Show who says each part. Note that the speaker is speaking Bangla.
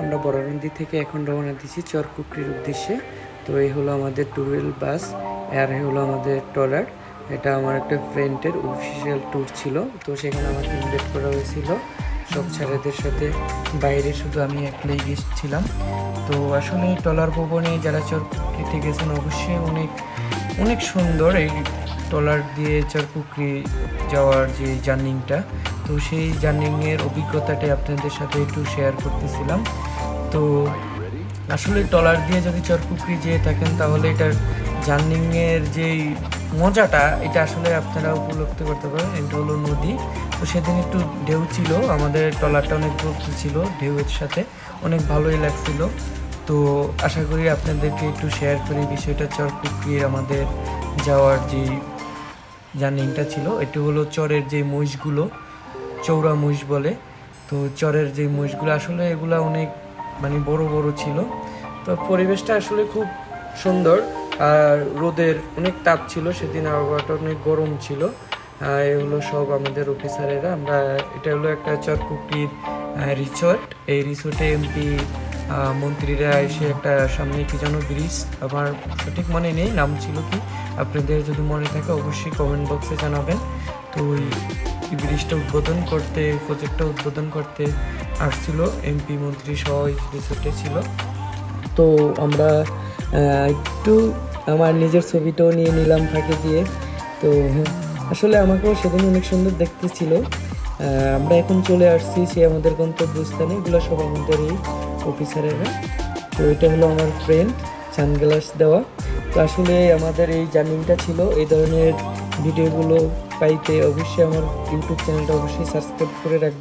Speaker 1: আমরা বড়নদী থেকে এখন রওনা দিচ্ছি চরকুকরির উদ্দেশ্যে। তো এই হলো আমাদের ট্যুরওয়েল বাস আর এই হলো আমাদের ট্রলার। এটা আমার একটা ফ্রেন্ডের অফিসিয়াল ট্যুর ছিল। তো সেখানে আমাকে ইনভাইট করা হয়েছিল। সব ছেলেদের সাথে বাইরে শুধু আমি একলাই গেছিলাম তো আসলে ট্রলার ভবনে যারা চরকুকরিতে গেছেন, অবশ্যই অনেক অনেক সুন্দর এই ট্রলার দিয়ে চরকুকরি যাওয়ার যে জার্নিংটা, তো সেই জার্নিংয়ের অভিজ্ঞতাটাই আপনাদের সাথে একটু শেয়ার করতেছিলাম। তো আসলে ট্রলার দিয়ে যদি চরকুকরি যেয়ে থাকেন, তাহলে এটার জার্নিংয়ের যেই মজাটা, এটা আসলে আপনারা উপলব্ধি করতে পারেন। এটা হলো নদী। তো সেদিন একটু ঢেউ ছিল, আমাদের ট্রলারটা অনেক ভর্তি ছিল ঢেউয়ের সাথে, অনেক ভালোই লাগছিল। তো আশা করি আপনাদেরকে একটু শেয়ার করি বিষয়টা চরকুকরির আমাদের যাওয়ার যে জার্নিংটা ছিল, এটি হলো চরের যে মহিষগুলো চৌড়া মহিষ বলে। তো চরের যে মহিষগুলো, আসলে এগুলা অনেক মানে বড় বড় ছিল। তো পরিবেশটা আসলে খুব সুন্দর। আর রোদের অনেক তাপ ছিল, সেদিন আবহাওয়াটা অনেক গরম ছিল। এগুলো সব আমাদের অফিসারেরা। আমরা, এটা হলো একটা চরকুকির রিসোর্ট এই রিসোর্টে এমপি মন্ত্রীরা এসে একটা সামনে কি যেন ব্রিজ, আমার সঠিক মনে নেই, নাম ছিল কি? আপনাদের যদি মনে থাকে অবশ্যই কমেন্ট বক্সে জানাবেন। তো ওই ব্রিজটা উদ্বোধন করতে প্রজেক্টটা উদ্বোধন করতে আসছিল এমপি মন্ত্রী সহ এই রিসোর্টে ছিল। তো আমরা একটু আমার নিজের ছবিটাও নিয়ে নিলাম ফাঁকে দিয়ে। তো আসলে আমাকেও সেদিন অনেক সুন্দর দেখতে ছিল। আমরা এখন চলে আসছি সে আমাদের গন্তব্যস্থানে। এগুলো সব আমাদের এই অফিসারেরা তো এটা হলো আমার ফ্রেন্ড সানগ্লাস দেওয়া। তো আসলে আমাদের এই জার্নিটা ছিল, এই ধরনের ভিডিওগুলো পাইতে অবশ্যই আমার ইউটিউব চ্যানেলটা অবশ্যই সাবস্ক্রাইব করে রাখবেন।